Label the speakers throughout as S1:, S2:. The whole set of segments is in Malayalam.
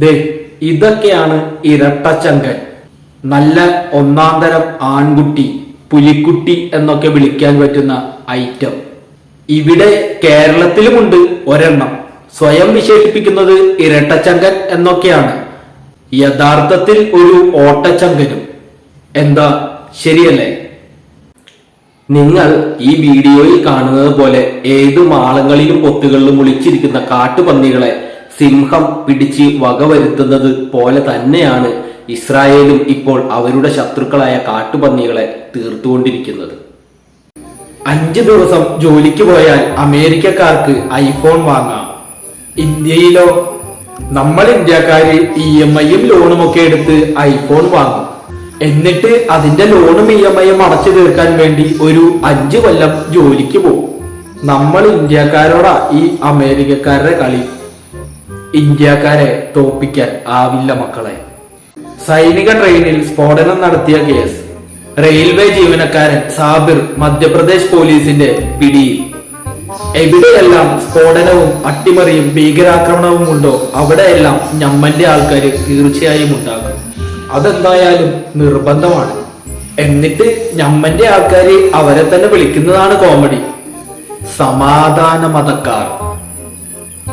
S1: ദേ ഇതൊക്കെയാണ് ഇരട്ടച്ചങ്കൻ നല്ല ഒന്നാം തരം ആൺകുട്ടി പുലിക്കുട്ടി എന്നൊക്കെ വിളിക്കാൻ പറ്റുന്ന ഐറ്റം. ഇവിടെ കേരളത്തിലുമുണ്ട് ഒരെണ്ണം. സ്വയം വിശേഷിപ്പിക്കുന്നത് ഇരട്ടച്ചങ്കൻ എന്നൊക്കെയാണ്. യഥാർത്ഥത്തിൽ ഒരു ഓട്ടച്ചങ്കനും. എന്താ? ശരിയല്ലേ? നിങ്ങൾ ഈ വീഡിയോയിൽ കാണുന്നത് പോലെ ഏതു മാളങ്ങളിലും പൊത്തുകളിലും ഒളിച്ചിരിക്കുന്ന കാട്ടുപന്നികളെ സിംഹം പിടിച്ച് വകവരുത്തുന്നത് പോലെ തന്നെയാണ് ഇസ്രായേലും ഇപ്പോൾ അവരുടെ ശത്രുക്കളായ കാട്ടുപന്നികളെ തീർത്തുകൊണ്ടിരിക്കുന്നത്. അഞ്ച് ദിവസം ജോലിക്ക് പോയാൽ അമേരിക്കക്കാർക്ക് ഐഫോൺ വാങ്ങാം. ഇന്ത്യയിലോ നമ്മൾ ഇന്ത്യക്കാര് ഇ എം ഐയും ലോണും ഒക്കെ എടുത്ത് ഐഫോൺ വാങ്ങും. എന്നിട്ട് അതിന്റെ ലോണും ഇ എം ഐയും അടച്ചു തീർക്കാൻ വേണ്ടി ഒരു അഞ്ചു കൊല്ലം ജോലിക്ക് പോകും നമ്മൾ ഇന്ത്യക്കാരോടാ ഈ അമേരിക്കക്കാരുടെ കളി ഇന്ത്യക്കാരെ തോപ്പിക്കാൻ ആവില്ല മക്കളെ. സൈനിക ട്രെയിനിൽ സ്ഫോടനം നടത്തിയ കേസ്. റെയിൽവേ ജീവനക്കാരൻ സാബിർ മധ്യപ്രദേശ് പോലീസിന്റെ പിടിയിൽ. എവിടെയെല്ലാം സ്ഫോടനവും അട്ടിമറിയും ഭീകരാക്രമണവും ഉണ്ടോ അവിടെയെല്ലാം ഞമ്മന്റെ ആൾക്കാർ തീർച്ചയായും ഉണ്ടാകും. അതെന്തായാലും നിർബന്ധമാണ്. എന്നിട്ട് ഞമ്മന്റെ ആൾക്കാർ അവരെ തന്നെ വിളിക്കുന്നതാണ് കോമഡി. സമാധാന മതക്കാർ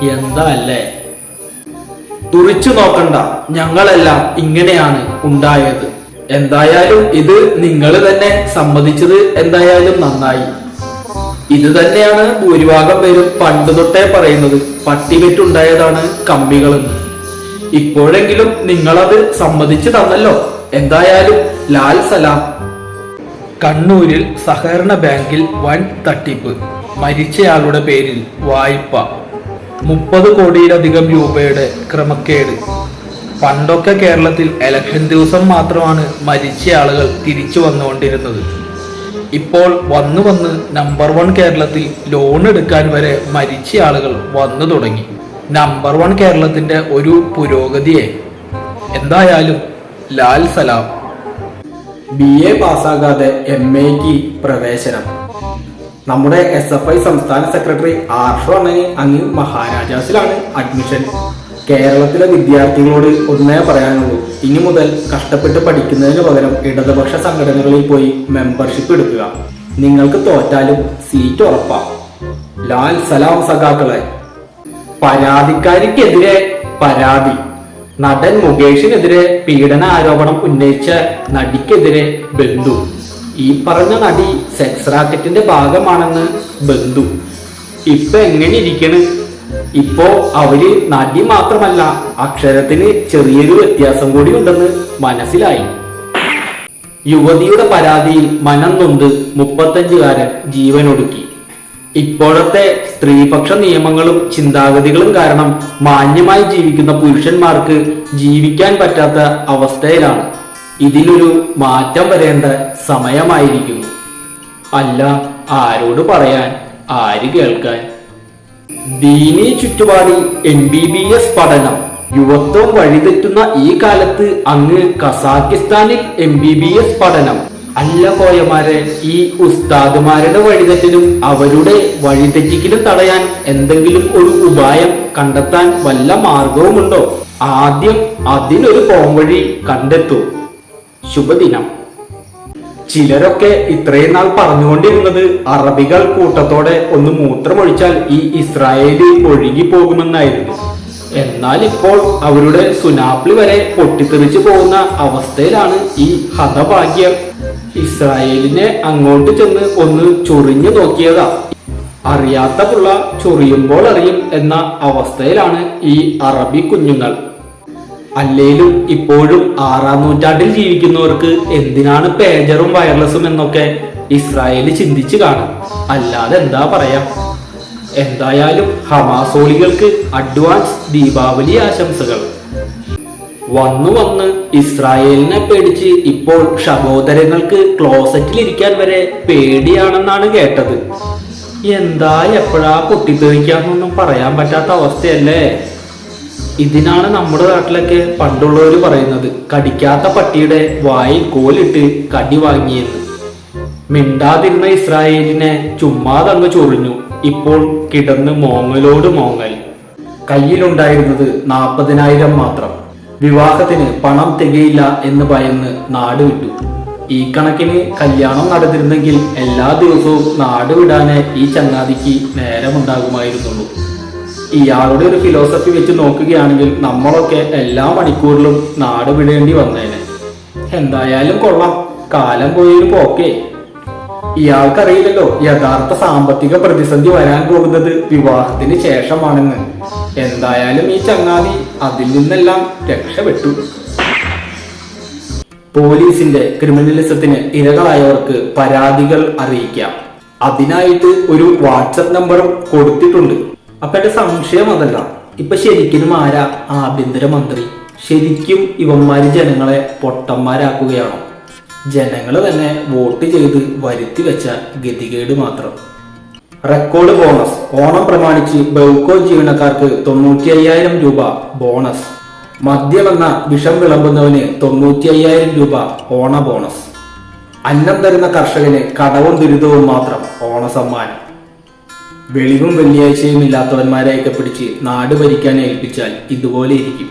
S1: എന്താ അല്ലേ? തുറിച്ചു നോക്കണ്ട. ഞങ്ങളെല്ലാം ഇങ്ങനെയാണ് ഉണ്ടായത്. എന്തായാലും ഇത് നിങ്ങൾ തന്നെ സമ്മതിച്ചത് എന്തായാലും നന്നായി. ഇത് തന്നെയാണ് ഭൂരിഭാഗം പേരും പണ്ട് തൊട്ടേ പറയുന്നത്. പട്ടിവെറ്റുണ്ടായതാണ് കമ്പികളെന്ന്. ഇപ്പോഴെങ്കിലും നിങ്ങളത് സമ്മതിച്ചു തന്നല്ലോ. എന്തായാലും ലാൽ സലാം. കണ്ണൂരിൽ സഹകരണ ബാങ്കിൽ വൻ തട്ടിപ്പ്. മരിച്ചയാളുടെ പേരിൽ വായ്പ. മുപ്പത് കോടിയിലധികം രൂപയുടെ ക്രമക്കേട്. പണ്ടൊക്കെ കേരളത്തിൽ ഇലക്ഷൻ ദിവസം മാത്രമാണ് മരിച്ച ആളുകൾ തിരിച്ചു വന്നുകൊണ്ടിരുന്നത്. ഇപ്പോൾ വന്നു വന്ന് നമ്പർ വൺ കേരളത്തിൽ ലോൺ എടുക്കാൻ വരെ മരിച്ച ആളുകൾ വന്നു തുടങ്ങി. നമ്പർ വൺ കേരളത്തിന്റെ ഒരു പുരോഗതിയെ. എന്തായാലും ലാൽ സലാം. ബി എ പാസ്സാകാതെ എം എക്ക് പ്രവേശനം. നമ്മുടെ എസ് എഫ് ഐ സംസ്ഥാന സെക്രട്ടറി ആർഷോ അണ്ണന് അങ്ങ് മഹാരാജാസിലാണ് അഡ്മിഷൻ കേരളത്തിലെ വിദ്യാർത്ഥികളോട് ഒന്നേ പറയാനുള്ളൂ. ഇനി മുതൽ കഷ്ടപ്പെട്ട് പഠിക്കുന്നതിന് പകരം ഇടതുപക്ഷ സംഘടനകളിൽ പോയി മെമ്പർഷിപ്പ് എടുക്കുക. നിങ്ങൾക്ക് തോറ്റാലും സീറ്റ് ഉറപ്പാ. ലാൽ സലാം സഖാക്കളെ. പരാതിക്കാരിക്കെതിരെ പരാതി. നടൻ മുകേഷിനെതിരെ പീഡന ആരോപണം ഉന്നയിച്ച നടിക്കെതിരെ ബന്ധു. ഈ പറഞ്ഞ നടി സെക്സ് റാക്കറ്റിന്റെ ഭാഗമാണെന്ന് ബന്ധു. ഇപ്പൊ എങ്ങനെ ഇരിക്കണ്? ഇപ്പോ അവർ നടി മാത്രമല്ല അക്ഷരത്തിന് ചെറിയൊരു വ്യത്യാസം കൂടി ഉണ്ടെന്ന് മനസ്സിലായി. യുവതിയുടെ പരാതിയിൽ മനം നൊന്ത് മുപ്പത്തഞ്ചുകാരൻ ജീവനൊടുക്കി. ഇപ്പോഴത്തെ സ്ത്രീപക്ഷ നിയമങ്ങളും ചിന്താഗതികളും കാരണം മാന്യമായി ജീവിക്കുന്ന പുരുഷന്മാർക്ക് ജീവിക്കാൻ പറ്റാത്ത അവസ്ഥയിലാണ്. ഇതിലൊരു മാറ്റം വരേണ്ട സമയമായിരിക്കും. അല്ല ആരോട് പറയാൻ ആര് കേൾക്കാൻ? ദീനി ചുറ്റുപാടിൽ എം ബി ബി എസ് പഠനം. യുവത്വം വഴിതെറ്റുന്ന ഈ കാലത്ത് അങ്ങ് കസാക്കിസ്ഥാനിൽ എം ബി ബി എസ് പഠനം. അല്ല കോയമാരെ ഈ ഉസ്താദുമാരുടെ വഴിതെറ്റിലും അവരുടെ വഴിതെറ്റിക്കലും തടയാൻ എന്തെങ്കിലും ഒരു ഉപായം കണ്ടെത്താൻ വല്ല മാർഗവുമുണ്ടോ? ആദ്യം അതിനൊരു പോംവഴി കണ്ടെത്തൂ. ശുഭദിനം. ചിലരൊക്കെ ഇത്രയും നാൾ പറഞ്ഞുകൊണ്ടിരുന്നത് അറബികൾ കൂട്ടത്തോടെ ഒന്ന് മൂത്രമൊഴിച്ചാൽ ഈ ഇസ്രായേലി ഒഴുകി പോകുമെന്നായിരുന്നു എന്നാൽ ഇപ്പോൾ അവരുടെ സുനാപ്ലി വരെ പൊട്ടിത്തെറിച്ചു പോകുന്ന അവസ്ഥയിലാണ് ഈ ഹതഭാഗ്യം. ഇസ്രായേലിനെ അങ്ങോട്ട് ചെന്ന് ഒന്ന് ചൊറിഞ്ഞു നോക്കിയതാ. അറിയാത്ത പുള്ള ചൊറിയുമ്പോൾ അറിയും എന്ന അവസ്ഥയിലാണ് ഈ അറബി കുഞ്ഞുങ്ങൾ. അല്ലേലും ഇപ്പോഴും ആറാം നൂറ്റാണ്ടിൽ ജീവിക്കുന്നവർക്ക് എന്തിനാണ് പേജറും വയർലെസ്സും എന്നൊക്കെ ഇസ്രായേൽ ചിന്തിച്ചു കാണും. അല്ലാതെ എന്താ പറയാ? എന്തായാലും ഹമാസോളികൾക്ക് അഡ്വാൻസ് ദീപാവലി ആശംസകൾ. വന്നു വന്ന് ഇസ്രായേലിനെ പേടിച്ച് ഇപ്പോൾ സഹോദരങ്ങൾക്ക് ക്ലോസറ്റിൽ ഇരിക്കാൻ വരെ പേടിയാണെന്നാണ് കേട്ടത്. എന്താ എപ്പോഴാ പൊട്ടിത്തെറിക്കാന്നൊന്നും പറയാൻ പറ്റാത്ത അവസ്ഥയല്ലേ? ഇതിനാണ് നമ്മുടെ നാട്ടിലൊക്കെ പണ്ടുള്ളവർ പറയുന്നത് കടിക്കാത്ത പട്ടിയുടെ വായിൽ കോലിട്ട് കടി വാങ്ങിയെന്ന്. മിണ്ടാതിരുന്ന ഇസ്രായേലിനെ ചുമ്മാതങ്ങ് ചൊറിഞ്ഞു. ഇപ്പോൾ കിടന്ന് മോങ്ങലോട് മോങ്ങൽ. കയ്യിലുണ്ടായിരുന്നത് നാൽപ്പതിനായിരം മാത്രം. വിവാഹത്തിന് പണം തികയില്ല എന്ന് ഭയന്ന് നാട് വിട്ടു. ഈ കണക്കിന് കല്യാണം നടന്നിരുന്നെങ്കിൽ എല്ലാ ദിവസവും നാട് വിടാനേ ഈ ചങ്ങാതിക്ക് നേരമുണ്ടാകുമായിരുന്നുള്ളൂ. ഇയാളുടെ ഒരു ഫിലോസഫി വെച്ച് നോക്കുകയാണെങ്കിൽ നമ്മളൊക്കെ എല്ലാ മണിക്കൂറിലും നാട് വിടേണ്ടി വന്നേനെ. എന്തായാലും കൊള്ളാം. കാലം പോയൊരു പോക്കേ. ഇയാൾക്കറിയില്ലല്ലോ യഥാർത്ഥ സാമ്പത്തിക പ്രതിസന്ധി വരാൻ പോകുന്നത് വിവാഹത്തിന് ശേഷമാണെന്ന്. എന്തായാലും ഈ ചങ്ങാതി അതിൽ നിന്നെല്ലാം രക്ഷപ്പെട്ടു പോലീസിന്റെ ക്രിമിനലിസത്തിന് ഇരകളായവർക്ക് പരാതികൾ അറിയിക്കാം. അതിനായിട്ട് ഒരു വാട്സപ്പ് നമ്പറും കൊടുത്തിട്ടുണ്ട്. അപ്പൊ സംശയം അതല്ല. ഇപ്പൊ ശരിക്കും ആരാ ആഭ്യന്തരമന്ത്രി ശരിക്കും ഇവന്മാര് ജനങ്ങളെ പൊട്ടന്മാരാക്കുകയാണോ? ജനങ്ങൾ തന്നെ വോട്ട് ചെയ്ത് വരുത്തി വെച്ച ഗതികേട് മാത്രം. റെക്കോർഡ് ബോണസ് ഓണം പ്രമാണിച്ച് ബൗക്കോ ജീവനക്കാർക്ക് തൊണ്ണൂറ്റി അയ്യായിരം രൂപ ബോണസ് മദ്യമെന്ന വിഷം വിളമ്പുന്നവന് തൊണ്ണൂറ്റി അയ്യായിരം രൂപ ഓണ ബോണസ് അന്നം തരുന്ന കർഷകന് കടവും ദുരിതവും മാത്രം ഓണ സമ്മാനം വെളിവും വെള്ളിയാഴ്ചയും ഇല്ലാത്തവന്മാരെയൊക്കെ പിടിച്ച് നാട് ഭരിക്കാൻ ഏൽപ്പിച്ചാൽ ഇതുപോലെ ഇരിക്കും.